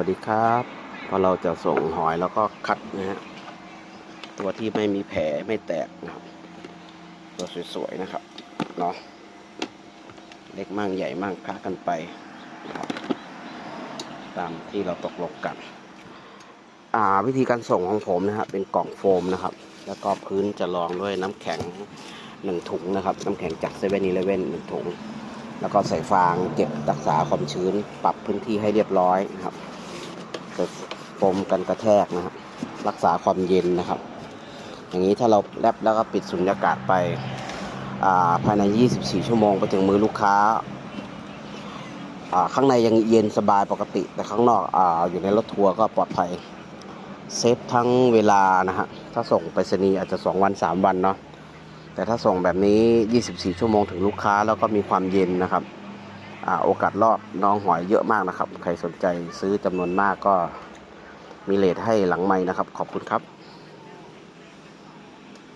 วัสดีครับพอเราจะส่งหอยแล้วก็คัดนะฮะตัวที่ไม่มีแผลไม่แตกนะครับ ตัวสวยๆนะครับเนาะเล็กมั่งใหญ่มั่งค้ากันไปนะครับตามที่เราตกลงกัน อ่าวิธีการส่งของผมนะฮะเป็นกล่องโฟมนะครับ แล้วก็พื้นจะรองด้วยน้ำแข็งหนึ่งถุงนะครับ น้ำแข็งจากเซเว่นอีเลเว่นหนึ่งถุงแล้วก็ใส่ฟางเก็บรักษาความชื้นปรับพื้นที่ให้เรียบร้อยนะครับ ใส่โฟมกันกระแทกนะครับรักษาความเย็นนะครับ อย่างนี้ถ้าเราแรปแล้วก็ปิดสุญญากาศไปาภายใน 24 ชั่วโมงไปถึงมือลูกค้าาข้างในยังเย็นสบายปกติ แต่ข้างนอกออยู่ในรถทัวร์ก็ปลอดภัย เซฟทั้งเวลานะฮะ ถ้าส่งไปรษณีย์อาจจะ 2 วัน 3 วันเนาะ แต่ถ้าส่งแบบนี้ 24 ชั่วโมงถึงลูกค้าแล้วก็มีความเย็นนะครับ โอกาสรอดน้องหอยเยอะมากนะครับ ใครสนใจซื้อจำนวนมากก็มีเลทให้หลังไม้นะครับ ขอบคุณครับ